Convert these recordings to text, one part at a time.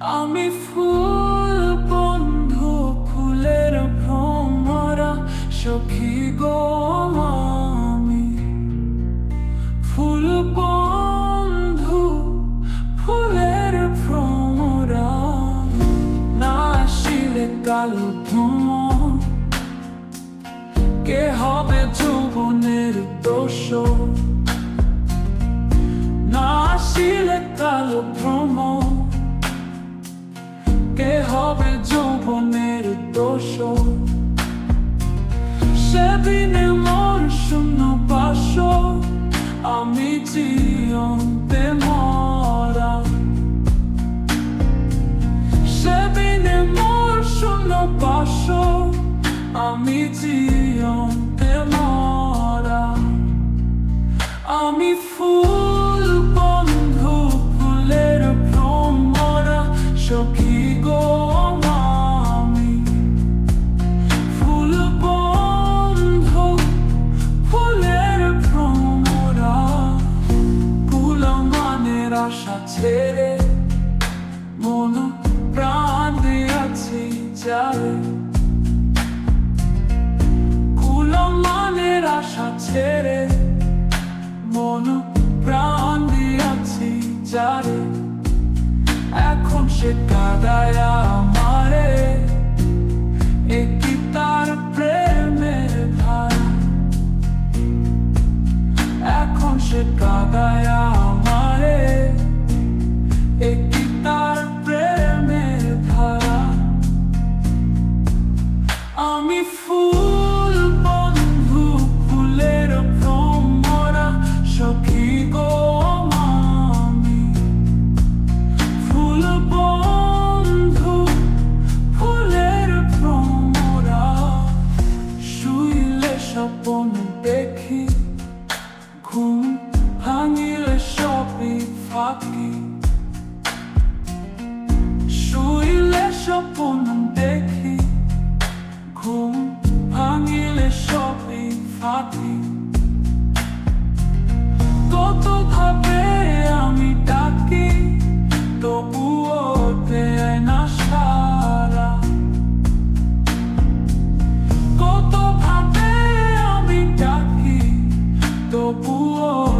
আমি ফুল বন্ধু ফুলের ভ্রমরা সখী গো। হবে যৌবনের দোষ সেদিনে মন শূন্য পাশ আমি জিয়ন্তে মরা। সেদিনে মোর শূন্য পাশ আমি জিয়ন্তে মরা। আমি ফুল বন্ধু ফুলের ভ্রমরা সখী গো যারে ফুল মানের আশা ছেড়ে, মন প্রাণ দিয়াছি যারে এখন সে কাদায় আমারে একটি তার প্রেমের ধারা এখন সে কাদায় 都不落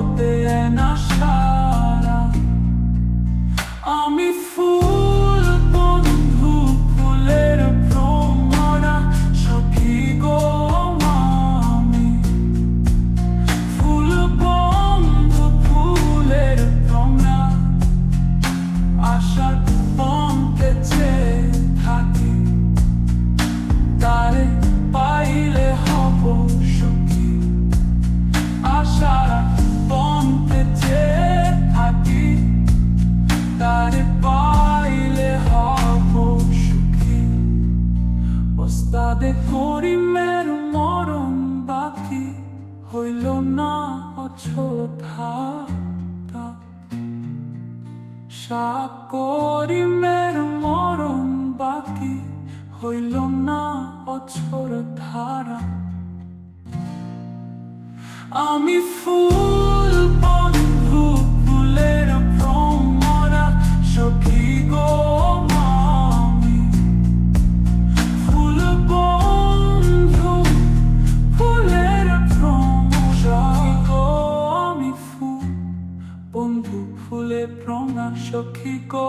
হইল না অছোথা সাকরিমের মরণ বাকি হইল না অছর ধারা। আমি ফুল সখী কো